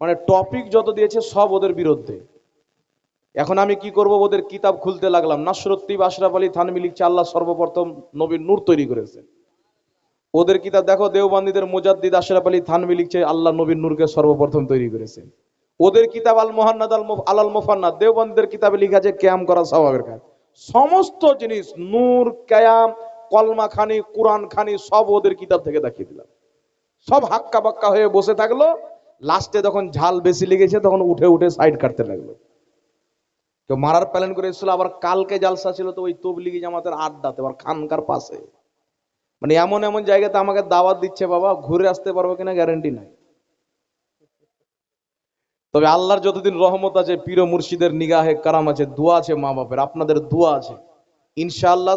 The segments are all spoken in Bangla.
মানে টপিক যত দিয়েছে সব ওদের বিরুদ্ধে। এখন আমি কি করব? ওদের কিতাব খুলতে লাগলাম। নাসরুদ্দিব আশরাফ আলী থানভী লিখছে, আল্লাহ সর্বপ্রথম নবীর নূর তৈরি করেছেন ওদের কিতাব দেখো, দেওবান্দীদের মুজাদ্দিদ আশরাফ আলী থানভী লিখছে, আল্লাহ নবীর নূরকে সর্বপ্রথম তৈরি করেছেন ওদের কিতাব আল মোহান্নাদ, আল মুফ- আলাল মোফান্নাদ, দেওবন্দীদের কিতাবে লিখা আছে, ক্যাম করা স্বভাবের কাজ। সমস্ত জিনিস, নূর, ক্যায়াম কলমা খানি কোরআন খানি সব ওদের কিতাব থেকে দেখিয়ে দিলাম। সব হাক্কা বাক্কা হয়ে বসে থাকল লাস্টে যখন ঝাল বেশি লেগেছে, তখন উঠে উঠে সাইড কাটতে লাগল। কেউ মারার প্ল্যান করে এসেছিল, আবার কালকে জালসা ছিল, তো ওই তবলিগি জামাতের আড্ডাতে, আবার খানকার পাশে। মানে এমন এমন জায়গাতে আমাকে দাওয়াত দিচ্ছে, বাবা, ঘুরে আসতে পারব কিনা গ্যারেন্টি নাই। তবে আল্লাহর যতদিন রহমত আছে, পীর মুর্শিদের নিগাহে কারাম আছে, দোয়া আছে মা বাপের আপনাদের দোয়া আছে। ইনশাআল্লাহ,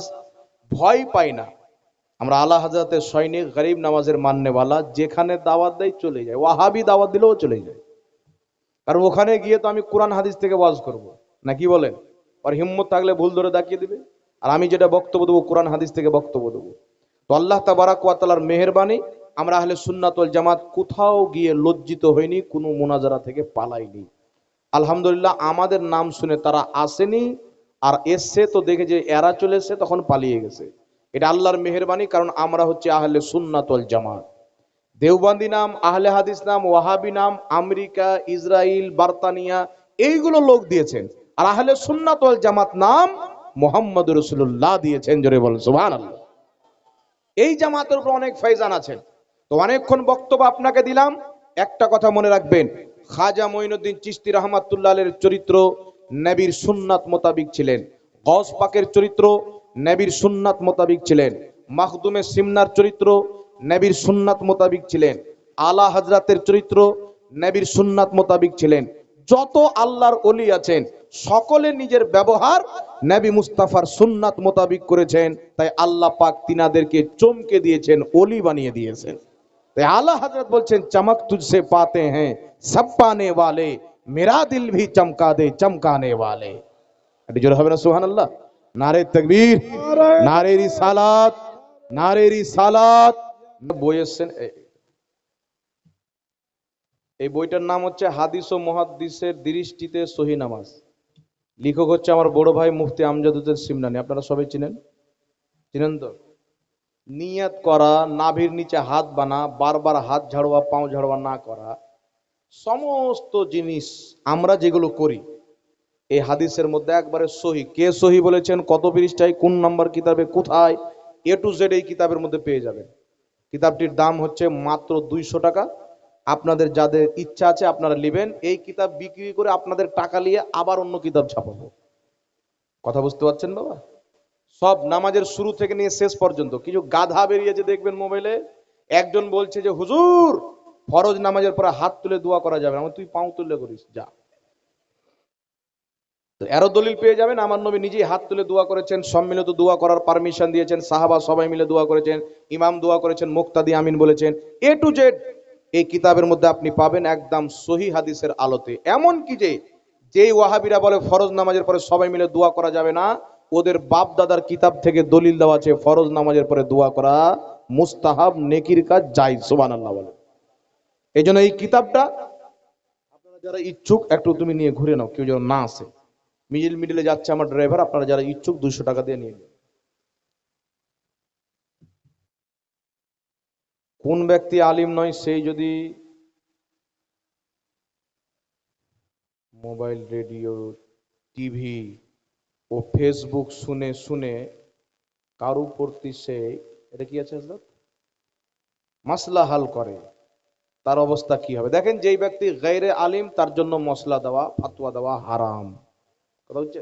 ভয় পাই না। আমরা আল্লাহ হাজরাতের সৈনিক, গরিব নামাজের মান্যওয়ালা, যেখানে দাওয়াত দেয় চলে যায়। ওয়াহাবি দাওয়াত দিলেও চলে যায়। কারণ ওখানে গিয়ে তো আমি কোরআন, হাদিস থেকে ওয়াজ করব। না কি বলেন? আর হিম্মত থাকলে ভুল ধরে দেখিয়ে দিবে। আর আমি যেটা বক্তব্য দেবো, কোরআন, হাদিস থেকে বক্তব্য দেবো। তো আল্লাহ তাবারাক ওয়া তাআলার মেহেরবানি, আমরা আহলে সুন্নাতুল জামাত কোথাও গিয়ে লজ্জিত হইনি, কোনো মোনাজারা থেকে পালাইনি। আলহামদুলিল্লাহ, আমাদের নাম শুনে তারা আসেনি। আর এসছে তো দেখে যে এরা চলে এসছে, তখন পালিয়ে গেছে। এটা আল্লাহর মেহেরবানি, কারণ আমরা হচ্ছে আহলে সুন্নাতুল জামাত। দেওবন্দি নাম, আহলে হাদিস নাম, ওয়াহাবি নাম, আমেরিকা ইসরায়েল বার্তানিয়া, এইগুলো লোক দিয়েছেন। আর আহলে সুন্নাতুল জামাত নাম মোহাম্মদ রসুল্লাহ দিয়েছেন, জোরে বলেন, সুবহানাল্লাহ। এই জামাতের উপর অনেক ফয়জান আছে। তো অনেকক্ষণ বক্তব্য আপনাকে দিলাম। একটা কথা মনে রাখবেন, খাজা মঈনুদ্দিন চিস্তি রহমাতুল্লাহ চরিত্র নবীর সুন্নাত মোতাবিক ছিলেন। গস পাকের চরিত্র নেবির সুন্নাত মোতাবিক ছিলেন। মাহদুমে সিমনার চরিত্র নেবির সুন্নাত মোতাবিক ছিলেন। আলা হাজরাতের চরিত্র নেবির সুন্নাত মোতাবিক ছিলেন। যত আল্লাহর অলি আছেন সকলে নিজের ব্যবহার নেবি মুস্তাফার সুন্নাত মোতাবিক করেছেন। তাই আল্লাহ পাক তিনাদেরকে চমকে দিয়েছেন অলি বানিয়ে দিয়েছেন। তাই আলা হাজরত বলছেন, চমক তুঝসে পাতে হ্যাঁ সব পানে ওয়ালে, মেরা দিল ভি চমকা দে, চমকানে ওয়ালে। জোর হবে না সুহান আল্লাহ নারে তকবীর, নারে রিসালাত নারে রিসালাত। বই এসছেন এই বইটার নাম হচ্ছে হাদিস ও মহাদিসের দৃষ্টিতে সহি নামাজ। লেখক হচ্ছে আমার বড় ভাই মুফতি আমজাদুদ্দিন সিমনানি আপনারা সবাই চিনেন? চিনেন তো? নিয়াত করা, নাভির নিচে হাত বানা, বারবার হাত ঝাড়োয়া, পাও ঝাড়োয়া না করা, সমস্ত জিনিস আমরা যেগুলো করি এই হাদিসের মধ্যে একবারে সহি। কে সহি বলেছেন? কত পৃষ্ঠায়? কোন নাম্বার কিতাবে? কোথায়? এ টু জেড এই কিতাবের মধ্যে পেয়ে যাবেন। কিতাবটির দাম হচ্ছে মাত্র দুইশো টাকা। আপনাদের যাদের ইচ্ছা আছে, আপনারা নেবেন। এই কিতাব বিক্রি করে আপনাদের টাকা নিয়ে আবার অন্য কিতাব ছাপাবো। কথা বুঝতে পারছেন বাবা? সব নামাজের শুরু থেকে নিয়ে শেষ পর্যন্ত। কিছু গাধা বেরিয়েছে দেখবেন মোবাইলে। একজন বলছে যে, হুজুর, ফরজ নামাজের পরে হাত তুলে দোয়া করা যাবে না। আমি তুই পাও তুলে করিস, যা। এরো দলিল পেয়ে যাবেন। আমার নবী নিজেই হাত তুলে দোয়া করেছেন, সম্মিলিত দোয়া করার পারমিশন দিয়েছেন, সাহাবা সবাই মিলে দোয়া করেছেন, ইমাম দোয়া করেছেন, মুক্তাদি আমিন বলেছেন। এ টু জেড এই কিতাবের মধ্যে আপনি পাবেন একদম সহি হাদিসের আলোতে। এমন কি যে, যেই ওয়াহাবিরা বলে ফরজ নামাজের পরে সবাই মিলে দোয়া করা যাবে না, ওদের বাপ দাদার কিতাব থেকে দলিল দেওয়া আছে, ফরজ নামাজের পরে দোয়া করা মুস্তাহাব, নেকির কাজ যাই সুবান আল্লাহ বলে। এই এই কিতাবটা আপনারা যারা ইচ্ছুক, একটু তুমি নিয়ে ঘুরে নাও, কেউ যেন না আসে। মিডিল মিডিলে যাচ্ছে আমার ড্রাইভার আপনারা যারা ইচ্ছুক দুইশো টাকা দিয়ে নিয়ে কোন ব্যক্তি আলিম নয় সেই যদি মোবাইল, রেডিও, টিভি ও ফেসবুক শুনে শুনে কারু প্রতি সে, এটা কি আছে মাসলা হাল করে, তার অবস্থা কি হবে? দেখেন যেই ব্যক্তি গাইরে আলিম, তার জন্য মশলা দেওয়া, ফাতুয়া দেওয়া হারাম। কথা হচ্ছে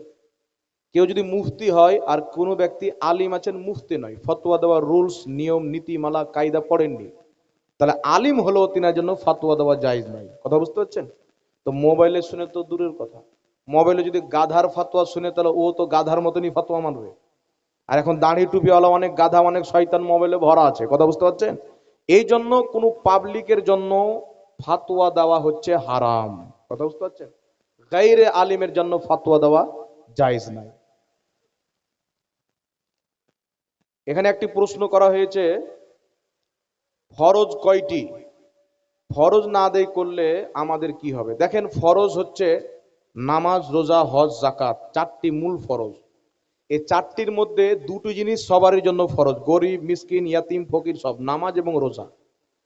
কেউ যদি মুফতি হয় আর কোনো ব্যক্তি আলিম আছেন, মুফতি নয়। ফতোয়া দেওয়া রুলস, নিয়ম, নীতিমালা, কায়দা পড়েননি। তাহলে আলিম হলেও তিনার জন্য ফাতোয়া দেওয়া জায়েজ নাই কথা বুঝতে পারছেন? তো মোবাইলে শুনে তো দূরের কথা। মোবাইলে যদি গাধার ফাতোয়া শুনে, তাহলে ও তো গাধার মতনই ফাতোয়া মানবে। আর এখন দাঁড়ি টুপিওয়ালা অনেক গাধা, অনেক শয়তান মোবাইলে ভরা আছে। কথা বুঝতে পারছেন? এই জন্য কোনো পাবলিকের জন্য ফাতোয়া দেওয়া হচ্ছে হারাম। কথা বুঝতে পারছেন? গাইরে আলিমের জন্য ফাতোয়া দেওয়া জায়েজ নাই। এখানে একটি প্রশ্ন করা হয়েছে, ফরজ কয়টি? ফরজ না আদায় করলে আমাদের কি হবে? দেখেন, ফরজ হচ্ছে নামাজ, রোজা, হজ জাকাত চারটি মূল ফরজ। এই চারটির মধ্যে দুটো জিনিস সবারই জন্য ফরজ, গরিব, মিসকিন, ইয়াতিম, ফকির, সব নামাজ এবং রোজা।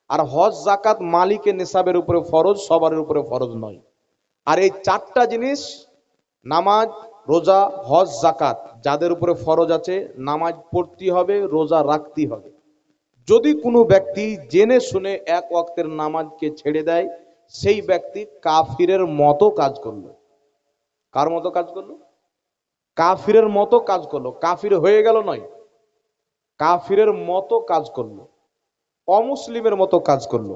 আর হজ জাকাত মালিকের নেশাবের উপরে ফরজ সবার উপরে ফরজ নয়। আর এই চারটা জিনিস, নামাজ, রোজা, হজ জাকাত যাদের উপরে ফরজ আছে, নামাজ পড়তে হবে, রোজা রাখতে হবে। যদি কোনো ব্যক্তি জেনে শুনে এক ওয়াক্তের নামাজকে ছেড়ে দেয়, সেই ব্যক্তি কাফিরের মতো কাজ করল। কার মতো কাজ করল? কাফিরের মতো কাজ করল। কাফির হয়ে গেল নয়। কাফিরের মতো কাজ করল। অমুসলিমের মতো কাজ করল।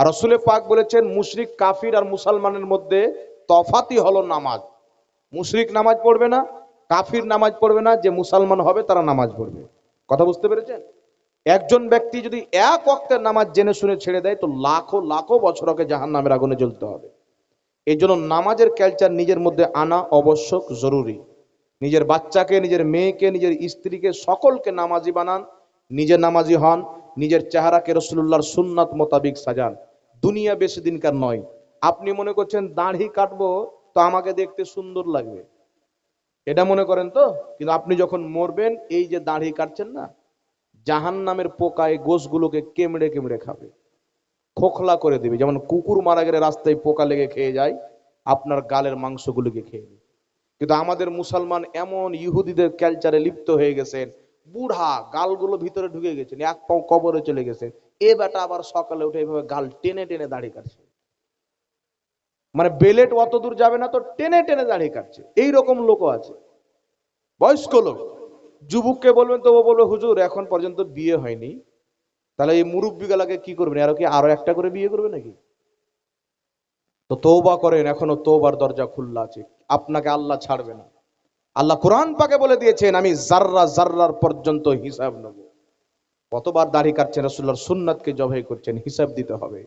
আর রসুলে পাক বলেছেন, মুশরিক কাফির আর মুসলমানের মধ্যে তফাতি হলো নামাজ। মুশরিক নামাজ পড়বে না, কাফির নামাজ পড়বে না, যে মুসলমান হবে তারা নামাজ পড়বে। কথা বুঝতে পেরেছেন? একজন ব্যক্তি যদি এক অক্তের নামাজ জেনে শুনে ছেড়ে দেয়, তো লাখো লাখো বছর ওকে জাহান নামের আগুনে জ্বলতে হবে। এই জন্য নামাজের ক্যালচার নিজের মধ্যে আনা আবশ্যক জরুরি। নিজের বাচ্চাকে, নিজের মেয়েকে, নিজের স্ত্রীকে, সকলকে নামাজি বানান, নিজে নামাজি হন, নিজের চেহারাকে রসুল্লাহর সুন্নাত মোতাবিক সাজান। দুনিয়া বেশি দিনকার নয়। আপনি মনে করছেন দাঁড়ি কাটবো, তো আমাকে দেখতে সুন্দর লাগবে। এটা মনে করেন তো? কিন্তু আপনি যখন মরবেন, এই যে দাঁড়ি কাটছেন না জাহান নামের পোকায় গোশগুলোকে কেমড়ে কেমড়ে খাবে। খোখলা করে দেবে। যেমন কুকুর মারা গেলে রাস্তায় পোকা লেগে খেয়ে যায়, আপনার গালের মাংসগুলোকে খেয়ে নেবে কিন্তু আমাদের মুসলমান এমন ইহুদিদের ক্যালচারে লিপ্ত হয়ে গেছেন, বুড়া গালগুলো ভিতরে ঢুকে গেছেন, এক পাও কবরে চলে গেছেন। এ বেটা আবার সকালে উঠে এইভাবে গাল টেনে টেনে দাড়ি কাটছে। মানে বেলেট অত দূর যাবে না তো টেনে টেনে দাড়ি কাটছে। এই রকম লোকও আছে। বয়স্ক লোক। যুবককে বলবেন তো, ও বলবে, হুজুর, এখন পর্যন্ত বিয়ে হয়নি। তাহলে এই মুরব্বী গেলাকে কি করবেন? আরও কি আরও একটা করে বিয়ে করবে নাকি? তো তৌবা করেন, এখনও তৌবার দরজা খোলা আছে। আপনাকে আল্লাহ ছাড়বে না। আল্লাহ কোরআন পাকে বলে দিয়েছেন, আমি জাররা জাররার পর্যন্ত হিসাব নেব। কতবার দাড়ি কাটছেন রসুল্লাহর সুন্নাতকে জবাই করছেন, হিসাব দিতে হবে।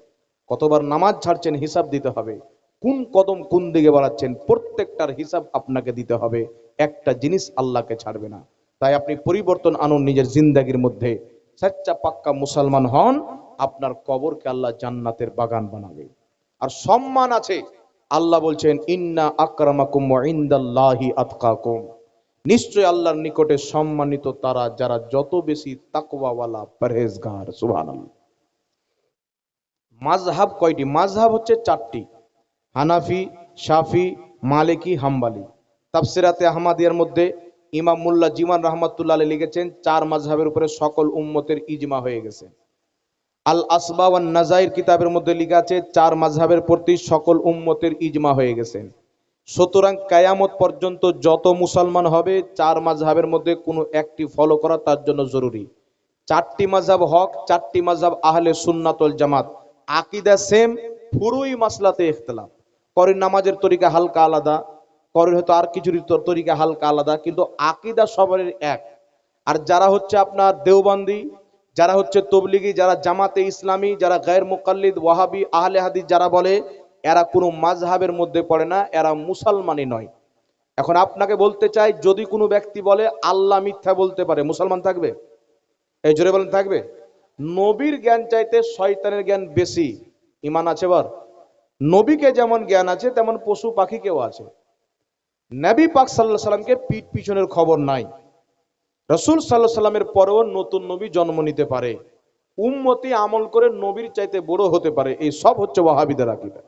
কতবার নামাজ ছাড়ছেন, হিসাব দিতে হবে। কোন কদম কোন দিকে বাড়াচ্ছেন, প্রত্যেকটার হিসাব আপনাকে দিতে হবে। একটা জিনিস আল্লাহকে ছাড়বে না। তাই আপনি পরিবর্তন আনুন নিজের জিন্দাগির মধ্যে। সচ্চা পাক্কা মুসলমান হন, আপনার কবরকে আল্লাহ জান্নাতের বাগান বানাবে। আর সম্মান আছে। আল্লাহ বলছেন, ইন্না আকরামাকুম ইনদাল্লাহি আতকাকুম। নিশ্চয় আল্লাহর নিকটে সম্মানিত তারা, যারা যত বেশি তাকওয়াওয়ালা পরহেজগার, সুবহানাল্লাহ। মাযহাব কয়টি? মাযহাব হচ্ছে চারটি। হানাফি, শাফি, মালিকি, হাম্বালি। তাফসিরাতে আহমাদিয়ার মধ্যে ইমাম মুল্লা জিমান রহমাতুল্লাহ লিখেছেন, চার মাযহাবের উপরে সকল উম্মতের ইজমা হয়ে গেছে। আল আসবা ওয়ান নাজাইর কিতাবের মধ্যে লেখা আছে, চার মাযহাবের প্রতি সকল উম্মতের ইজমা হয়ে গেছেন সুতরাং কায়ামত পর্যন্ত যত মুসলমান হবে, চার মাযহাবের মধ্যে কোনো একটি ফলো করা তার জন্য জরুরি। চারটি মাযহাব হক, চারটি মাযহাব আহলে সুন্নাতুল জামাত। আকীদা সেম ফুরুই মাসলাতে ইখতিলাফ। করেন নামাজের তরিকা হালকা আলাদা করেন হয়তো আর কিছুর তরিকা হালকা আলাদা, কিন্তু আকিদা সবারই এক। আর যারা হচ্ছে আপনার দেওবান্দি, যারা হচ্ছে তবলিগি, যারা জামাতে ইসলামী, যারা গায়ের মুকাল্লিদ, ওয়াহাবি, আহলে হাদিস যারা বলে এরা কোনো মাঝহাবের মধ্যে পড়ে না, এরা মুসলমানই নয়। এখন আপনাকে বলতে চাই, যদি কোনো ব্যক্তি বলে, আল্লাহ মিথ্যা বলতে পারে, মুসলমান থাকবে? এই জোরে বলেন, থাকবে? নবীর জ্ঞান চাইতে শয়তানের জ্ঞান বেশি। ইমান আছে বর নবীকে যেমন জ্ঞান আছে, তেমন পশু পাখিকেও আছে। নবী পাক সাল্লাহ সাল্লামকে পিঠ পিছনের খবর নাই। রসুল সাল্লাহ সাল্লামের পরেও নতুন নবী জন্ম নিতে পারে। উম্মতি আমল করে নবীর চাইতে বড় হতে পারে। এই সব হচ্ছে ওয়াহাবিদের আকিদা।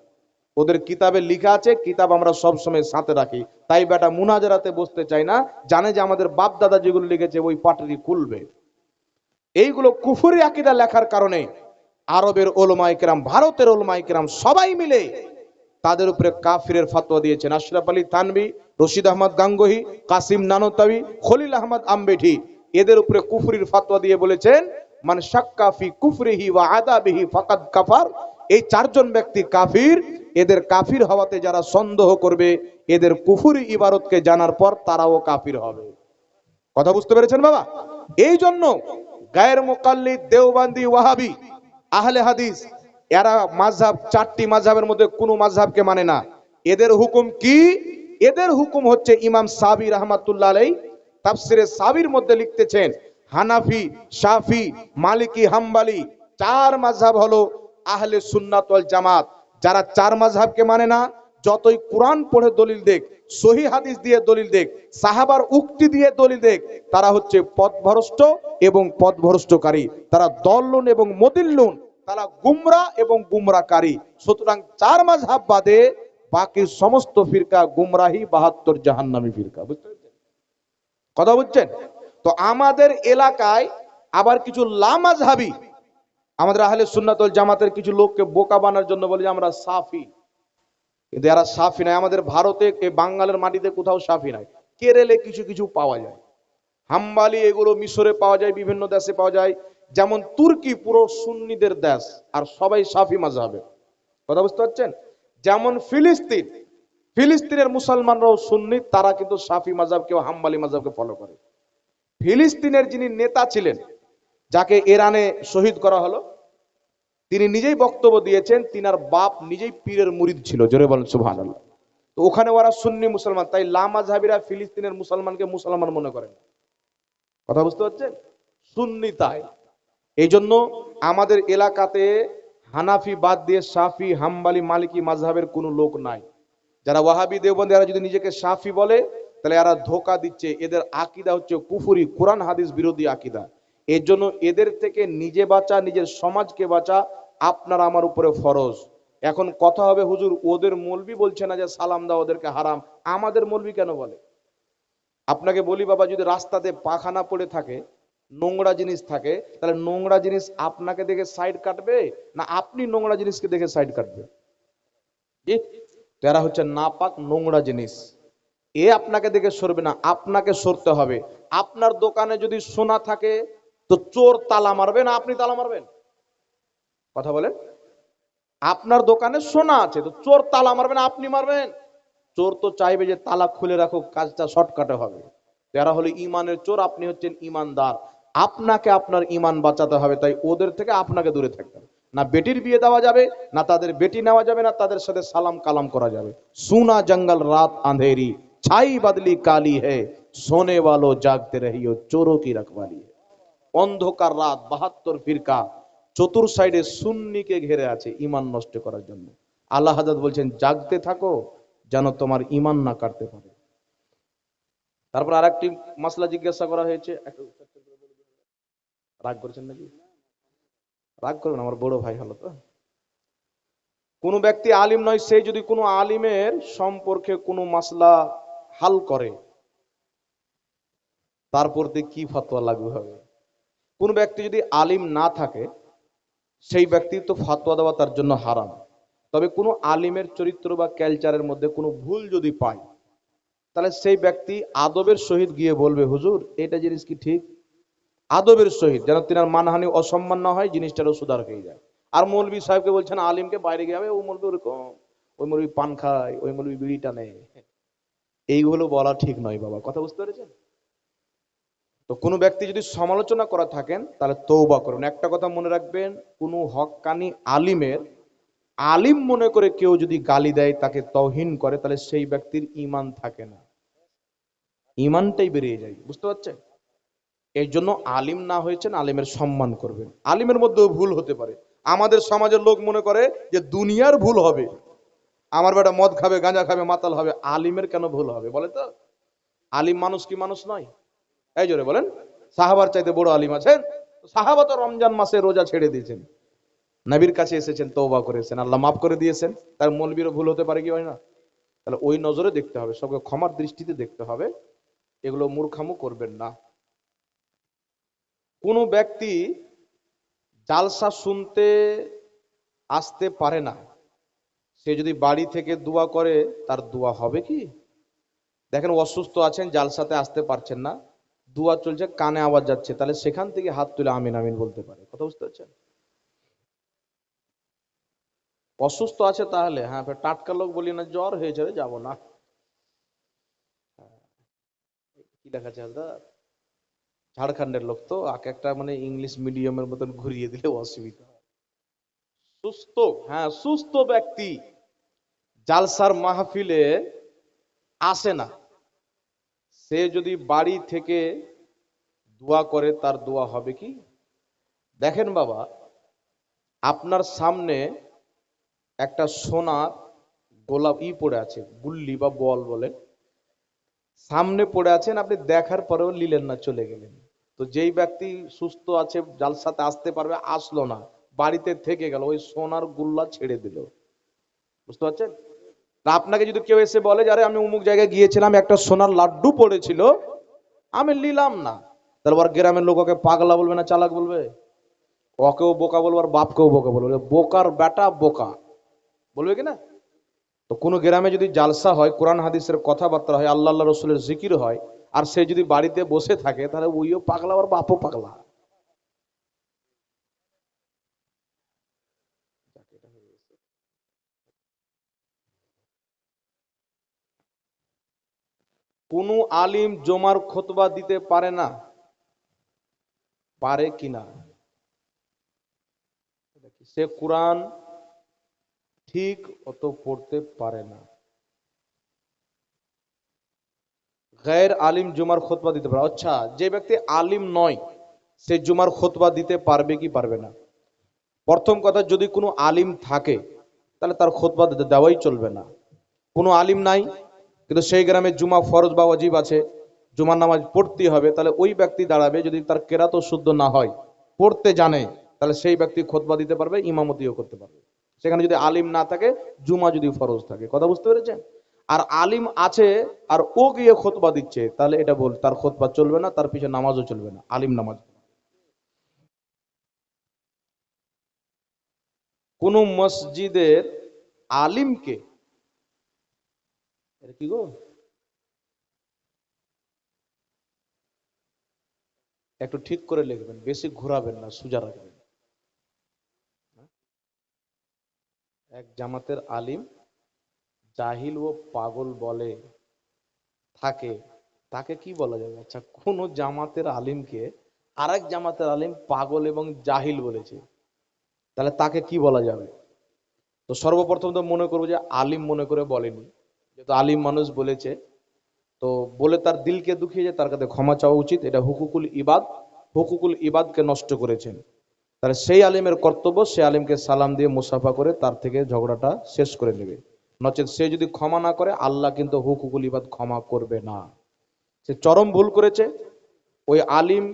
ওদের কিতাবে লিখা আছে, কিতাব আমরা সব সময় সাথে রাখি। তাই বেটা মুনাজারাতে বসতে চাই না, জানে যে আমাদের বাপ দাদা যেগুলো লিখেছে ওই পাটারি খুলবে। এইগুলো কুফুরি আকিদা লেখার কারণে আরবের ওলমাইকেরাম ভারতের ওলমাইকেরাম সবাই মিলে তাদের উপরে কাফিরের ফাতোয়া দিয়েছেন। আশরাফ আলী থানবি রশিদ আহমদ গাঙ্গোহি, কাসিম নানতাবি, খলিল আহমদ আম্বেঠি এদের উপরে কুফরির ফাতোয়া দিয়ে বলেছেন মানে শাক্কাফি কুফরিহি ওয়া আদাবিহি ফাকাদ কাফার। এই চারজন ব্যক্তি কাফির এদের কাফির হওয়াতে যারা সন্দেহ করবে, এদের কুফুরি ইবারতকে জানার পর তারাও কাফির হবে। কথা বুঝতে পেরেছেন বাবা? এই জন্য গায়ের মোকাল্লি দেওবান্দি, ওয়াহাবি, আহলে হাদিস, এরা মাযহাব, চারটি মাযহাবের মধ্যে কোনো মাযহাবকে মানে না। এদের হুকুম কি? এদের হুকুম হচ্ছে ইমাম সাবি রহমাতুল্লাহ আলাই তাফসিরে সাবির মধ্যে লিখতেছেন, হানাফি, শাফি, মালিকি, হাম্বালি, চার মাযহাব হলো আহলে সুন্নাত জামাত। যারা চার মাঝহাবকে মানে না, যতই কোরআন পড়ে দলিল দেখ, সহি হাদিস দিয়ে দলিল দেখ, সাহাবার উক্তি দিয়ে দলিল দেখ, তারা হচ্ছে পথভ্রষ্ট এবং পথভ্রষ্টকারী। তারা দল্লুন এবং মদিল্লুন, তারা গুমরা এবং গুমরাকারী। সুতরাং চার মাযহাব বাদে বাকি সমস্ত ফিরকা গুমরাহি, বাহাত্তর জাহান্নামী ফিরকা, বুঝতে কথা বুঝছেন? তো আমাদের এলাকায় আবার কিছু লামাজহাবি আমাদের আহলে সুন্নাতল জামাতের কিছু লোককে বোকা বানার জন্য বলে আমরা সাফি। কিন্তু এরা সাফি নাই আমাদের ভারতে বাঙ্গালের মাটিতে কোথাও সাফি নাই। কেরেলে কিছু কিছু পাওয়া যায়। হাম্বালি এগুলো মিশরে পাওয়া যায়, বিভিন্ন দেশে পাওয়া যায়। যেমন তুর্কি পুরো সুন্নিদের দেশ, আর সবাই সাফি মাঝহাবে কথা বুঝতে পারছেন? যেমন ফিলিস্তিন, ফিলিস্তিনের মুসলমানরাও সুন্নি, তারা কিন্তু সাফি মাঝহাব কেউ হাম্বালি মাঝহাবকে ফলো করে। ফিলিস্তিনের যিনি নেতা ছিলেন যাকে ইরানে শহীদ করা হলো, তিনি নিজেই বক্তব্য দিয়েছেন, তিনার বাপ নিজেই পীরের মুরিদ ছিল, জোরে বলেন সুবহান তো ওখানে ওরা সুন্নি মুসলমান, তাই লামাজহাবিরা ফিলিস্তিনের মুসলমানকে মুসলমান মনে করেন। কথা বুঝতে পারছেন? সুন্নি তাই। এই জন্য আমাদের এলাকাতে হানাফি বাদ দিয়ে সাফি, হাম্বালি, মালিকি মাঝহাবের কোনো লোক নাই। যারা ওয়াহাবি দেওবন্দি, এরা যদি নিজেকে সাফি বলে, তাহলে এরা ধোকা দিচ্ছে। এদের আকিদা হচ্ছে কুফুরি, কোরআন, হাদিস বিরোধী আকিদা। এর জন্য এদের থেকে নিজে বাঁচা, নিজের সমাজকে বাঁচা আপনার আমার উপরে ফরজ। এখন কথা হবে, হুজুর, ওদের মলবি বলছে না যে সালাম দাও, ওদেরকে হারাম। আমাদের মলবি কেন বলে? আপনাকে বলি বাবা, যদি রাস্তাতে পাখানা পড়ে থাকে, নোংরা জিনিস থাকে, তাহলে নোংরা জিনিস আপনাকে দেখে সাইড কাটবে না আপনি নোংরা জিনিসকে দেখে সাইড কাটবে? এরা হচ্ছে নাপাক নোংরা জিনিস। এ আপনাকে দেখে সরবে না, আপনাকে সরতে হবে। আপনার দোকানে যদি সোনা থাকে তো চোর তালা মারবে না আপনি তালা মারবেন? কথা বলেন। আপনার দোকানে সোনা আছে, তো চোর তালা মারবেন আপনি মারবেন? চোর তো চাইবে যে তালা খুলে রাখো কাজটা শর্টকাটে হবে। এরা হলো ইমানের চোর, আপনি হচ্ছেন ইমানদার। আপনাকে আপনার ইমান বাঁচাতে হবে, তাই ওদের থেকে আপনাকে দূরে থাকতে না বেটির বিয়ে দেওয়া যাবে, না তাদের বেটি নেওয়া যাবে, না তাদের সাথে সালাম কালাম করা যাবে। সুনা জঙ্গল রাত আঁধেরি, ছাই বাদলি কালি হে, সোনে বালো জাগতে রহিও চোরো কি রখবালি হে। অন্ধকার রাত, বাহাত্তর ফিরকা, চতুর সাইডে সুন্নিকে ঘেরে আছে ইমান নষ্ট করার জন্য। আল্লাহ হাজাদ বলছেন, জাগতে থাকো, যেন তোমার ইমান না কাটতে পারে। তারপর আরেকটি মাসলা জিজ্ঞাসা করা হয়েছে। একটু। রাগ করেছেন নাকি? রাগ করবেন আমার বড় ভাই হলো তো। কোন ব্যক্তি আলিম নয়, সে যদি কোনো আলিমের সম্পর্কে কোনো মাসলা হাল করে তার প্রতি কি ফতোয়া লাগু হবে? কোন ব্যক্তি যদি আলিম না থাকে, সেই ব্যক্তি তো ফতোয়া দেওয়া তার জন্য হারাম। তবে কোনো আলিমের চরিত্র বা ক্যালচারের মধ্যে কোনো ভুল যদি পায়, তাহলে সেই ব্যক্তি আদবের সহিত গিয়ে বলবে, হুজুর, এটা জিনিস কি ঠিক? আদবের সহিত, যেন তিনার মানহানি অসম্মান না হয়, জিনিসটারও সুধার হয়ে যায়। আর মৌলবী সাহেবকে বলছেন, আলিমকে বাইরে গিয়ে হবে ও মৌলবী ওরকম, ওই মৌলবী পান খায়, ওই মৌলবী বিড়ি টানে। এইগুলো বলা ঠিক নয় বাবা, কথা বুঝতে পেরেছেন? তো কোনো ব্যক্তি যদি সমালোচনা করা থাকেন, তাহলে তৌবা করুন। একটা কথা মনে রাখবেন, কোনো হক্কানি আলিমের, আলিম মনে করে কেউ যদি গালি দেয়, তাকে তহিন করে, তাহলে সেই ব্যক্তির ইমান থাকে না। ইমানটাই বেরিয়ে যায়, বুঝতে পারছেন? এই জন্য আলিম না হয়েছেন, আলিমের সম্মান করবেন। আলিমের মধ্যেও ভুল হতে পারে। আমাদের সমাজের লোক মনে করে যে দুনিয়ার ভুল হবে, আমার বেটা মদ খাবে, গাঁজা খাবে, মাতাল হবে, আলিমের কেন ভুল হবে বলে তো? আলিম মানুষ কি মানুষ নয়? এই জোরে বলেন, সাহাবার চাইতে বড় আলিম আছেন সাহাবা তো রমজান মাসে রোজা ছেড়ে দিয়েছেন। নবীর কাছে এসেছেন তৌবা করেছেন, আল্লাহ মাফ করে দিয়েছেন, তার মলবিরও ভুল হতে পারে কি হয় না? তাহলে ওই নজরে দেখতে হবে, সবকে ক্ষমার দৃষ্টিতে দেখতে হবে, এগুলো মূর্খামু করবেন না। কোনো ব্যক্তি জালসা শুনতে আসতে পারে না, সে যদি বাড়ি থেকে দোয়া করে, তার দোয়া হবে কি? দেখেন অসুস্থ আছেন, জালসাতে আসতে পারছেন না দোয়া চলছে, কানে আওয়াজ যাচ্ছে। তাহলে সেখান থেকে হাত তুলে আমিন আমিন বলতে পারে। কথা বুঝতে পারছেন? অসুস্থ আছে তাহলে? হ্যাঁ টাটকা লোক বলি না, জ্বর হয়েছে যাব না। কি দেখাচ্ছে হাজদার ঝাড়খণ্ডের লোক তো আগে একটা মানে ইংলিশ মিডিয়ামের মতন ঘুরিয়ে দিলে অসুবিধা সুস্থ হ্যাঁ সুস্থ ব্যক্তি জালসার মাহফিলে আসে না। সে যদি বাড়ি থেকে দোয়া করে, তার দোয়া হবে কি? দেখেন বাবা, আপনার সামনে একটা সোনার গোলাপ ই পড়ে আছে, গুল্লি বা বল বলে সামনে পড়ে আছেন, আপনি দেখার পরেও নিলেন না, চলে গেলেন। তো যেই ব্যক্তি সুস্থ আছে, জালসাতে আসতে পারবে, আসলো না, বাড়িতে থেকে গেল, ওই সোনার গুল্লা ছেড়ে দিল। বুঝতে পারছেন? আপনাকে যদি কেউ এসে বলে যে, আরে, আমি অমুক জায়গায় গিয়েছিলাম, একটা সোনার লাড্ডু পড়েছিল, আমি নিলাম না। তাহলে আবার গ্রামের লোক ওকে পাগলা বলবে না চালাক বলবে? ওকেও বোকা বলব, আর বাপকেও বোকা বলবে। বোকার বেটা, বোকা। বলবে কি না? তো কোনো গ্রামে যদি জালসা হয়, কোরআন হাদিসের কথাবার্তা হয়, আল্লাহ রসুলের জিকির হয়, আর সে যদি বাড়িতে বসে থাকে, তাহলে ওইও পাগলা আর বাপও পাগলা। কোন আলিম জমার খতবা দিতে পারে না। পারে কিনা সে কোরআন ঠিক অত পড়তে পারে না। গায়ের আলিম জুমার খোতবা দিতে পারে। আচ্ছা যে ব্যক্তি আলিম নয়, সে জুমার খোতবা দিতে পারবে কি পারবে না? প্রথম কথা, যদি কোনো আলিম থাকে, তাহলে তার খোতবা দেওয়াই চলবে না। কোনো আলিম নাই কিন্তু সেই গ্রামে জুমা ফরজ বা ওয়াজিব আছে, জুমার নামাজ পড়তে হবে, তাহলে ওই ব্যক্তি দাঁড়াবে যদি তার কেরাত শুদ্ধ না হয়, পড়তে জানে, তাহলে সেই ব্যক্তি খোতবা দিতে পারবে, ইমামতিও করতে পারবে। সেখানে যদি আলিম না থাকে, জুমা যদি ফরজ থাকে, কথা বুঝতে পেরেছেন? আর আলিম আছে, আর ও গিয়ে খোতবা দিচ্ছে, তাহলে এটা বল, তার খোতবা চলবে না, তার পিছনে নামাজও চলবে না, আলিম নামাজ। কোন মসজিদের আলিমকে এটা কি গো একটু ঠিক করে লিখবেন, বেশি ঘোরাবেন না, সোজা রাখবেন। এক জামাতের আলিম জাহিল ও পাগল বলে থাকে, তাকে কি বলা যাবে? আচ্ছা কোন জামাতের আলিমকে আরেক জামাতের আলিম পাগল এবং জাহিল বলেছে, তাহলে তাকে কি বলা যাবে? তো সর্বপ্রথম তো মনে করব যে আলিম মনে করে বলেনি। যেহেতু আলিম মানুষ বলেছে, তো বলে তার দিলকে দুখিয়ে যায় তার কাছে ক্ষমা চাওয়া উচিত, এটা হুকুকুল ইবাদ, হুকুকুল ইবাদকে নষ্ট করেছেন। তাহলে সেই আলিমের কর্তব্য, সে আলিমকে সালাম দিয়ে মুসাফা করে তার থেকে ঝগড়াটা শেষ করে নেবে। নচেত সে যদি ক্ষমা না করে, আল্লাহ কিন্তু হুকুকুল ইবাদ ক্ষমা করবে না। সে চরম ভুল করেছে, ওই আলিম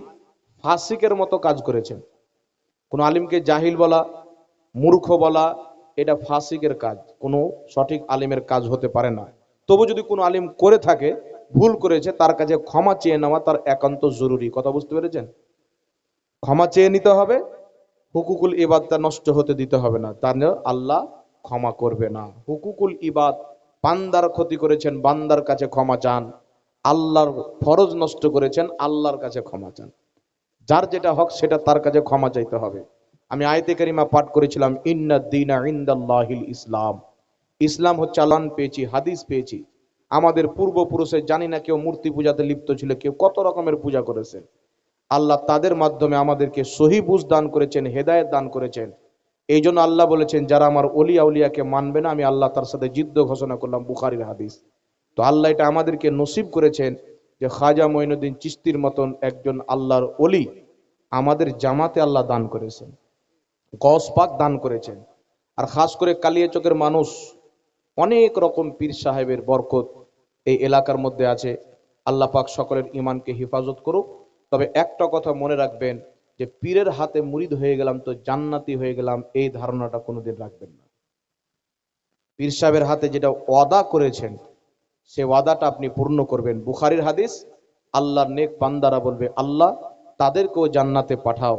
ফাসিকের মতো কাজ করেছেন। কোন আলিমকে জাহিল বলা, মূর্খ বলা, এটা ফাসিকের কাজ, কোনো সঠিক আলিমের কাজ হতে পারে না। তবু যদি কোনো আলিম করে থাকে, ভুল করেছে, তার কাছে ক্ষমা চেয়ে নেওয়া তার একান্ত জরুরি। কথা বুঝতে পেরেছেন? ক্ষমা চেয়ে নিতে হবে, হুকুকুল ইবাদটা নষ্ট হতে দিতে হবে না তার আল্লাহ ক্ষমা করবে না। হুকুকুল ইবাদ বান্দার ক্ষতি করেছেন, বান্দার কাছে ক্ষমা চান, আল্লাহর ফরজ নষ্ট করেছেন, আল্লাহর কাছে ক্ষমা চান। যার যেটা হক সেটা তার কাছে ক্ষমা চাইতে হবে। আমি আয়তে কারিমা পাঠ করেছিলাম, ইন্না দিনা ইন্দাল্লাহিল ইসলাম। ইসলাম হচ্ছে আলান পেয়েছি, হাদিস পেয়েছি। আমাদের পূর্বপুরুষে জানি না কেউ মূর্তি পূজাতে লিপ্ত ছিল, কেউ কত রকমের পূজা করেছে। আল্লাহ তাদের মাধ্যমে আমাদেরকে সহি বুঝ দান করেছেন, হেদায়েত দান করেছেন। এই জন্য আল্লাহ বলেছেন, যারা আমার অলিয়া উলিয়াকে মানবে না, আমি আল্লাহ তার সাথে জিদ্দ ঘোষণা করলাম বুখারির হাদিস। তো আল্লাহ এটা আমাদেরকে নসিব করেছেন যে খাজা মঈনুদ্দিন চিস্তির মতন একজন আল্লাহর অলি আমাদের জামাতে আল্লাহ দান করেছেন গস পাক দান করেছেন। আর খাস করে কালিয়া চকের মানুষ অনেক রকম পীর সাহেবের বরকত এই এলাকার মধ্যে আছে। আল্লাহ পাক সকলের ইমানকে হেফাজত করুক। তবে একটা কথা মনে রাখবেন যে, পীরের হাতে মুরিদ হয়ে গেলাম তো জান্নাতি হয়ে গেলাম, এই ধারণাটা কোনোদিন রাখবেন না। পীর সাহেবের হাতে যেটা ওয়াদা করেছেন, সে ওয়াদাটা আপনি পূর্ণ করবেন। বুখারির হাদিস, আল্লাহর নেক বান্দারা বলবে, আল্লাহ, তাদেরকেও জান্নাতে পাঠাও।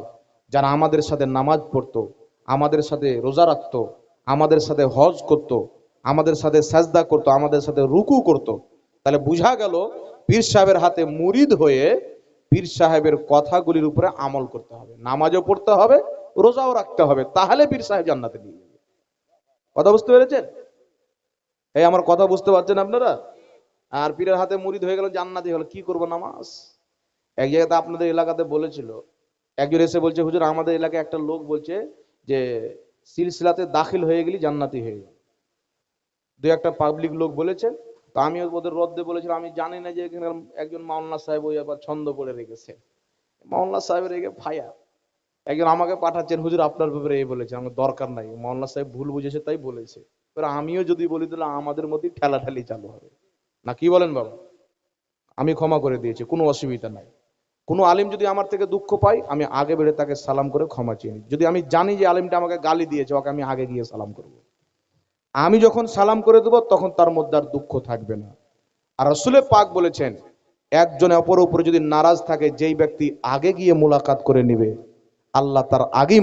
যারা আমাদের সাথে নামাজ পড়তো, আমাদের সাথে রোজা রাখতো, আমাদের সাথে হজ করত আমাদের সাথে সাজদা করত, আমাদের সাথে রুকু করত। তাহলে বুঝা গেল পীর সাহেবের হাতে মুরিদ হয়ে পীর সাহেবের কথাগুলির উপরে আমল করতে হবে। নামাজও পড়তে হবে, রোজাও রাখতে হবে। তাহলে পীর সাহেব জান্নাতে নিয়ে যাবে। কথা বুঝতে পেরেছেন? এই আমার কথা বুঝতে পারছেন আপনারা? আর পীরের হাতে মুরিদ হয়ে গেল, জান্নাতি হলো। কি করব নামাজ? এক জায়গাতে আপনাদের এলাকাতে বলেছিল, একজন এসে বলছে, হুজুর, আমাদের এলাকায় একটা লোক বলছে যে, সিলসিলাতে দাখিল হয়ে গেলি, জান্নাতি হয়ে দু একটা পাবলিক লোক বলেছেন, তো আমি ওদের রদ্দে বলেছিলাম, আমি জানি না যে এখানে একজন মাওলানা সাহেব ওই আবার ছন্দ পড়ে রেখেছে। মাওলানা সাহেব রেখে ফায়া। একজন আমাকে পাঠাচ্ছেন, হুজুর আপনার ব্যাপারে এই বলেছে, আমার দরকার নাই। মৌলানা সাহেব ভুল বুঝেছে, তাই বলেছে। এবার আমিও যদি বলি, তাহলে আমাদের মধ্যেই ঠেলাঠেলি চালু হবে। না, কি বলেন বাবা? আমি ক্ষমা করে দিয়েছি, কোনো অসুবিধা নাই। কোনো আলিম যদি আমার থেকে দুঃখ পাই আমি আগে বেড়ে তাকে সালাম করে ক্ষমা চেয়ে নিই। যদি আমি জানি যে আলিমটা আমাকে গালি দিয়েছে, ওকে আমি আগে গিয়ে সালাম করব। আমি যখন সালাম করে দেব, তখন তার মধ্যে আর দুঃখ থাকবে না। আর রসুলে পাক বলেছেন, একজনে অপর উপরে যদি নারাজ থাকে, যেই ব্যক্তি আগে গিয়ে মোলাকাত করে নিবে, আল্লাহ তার আগেই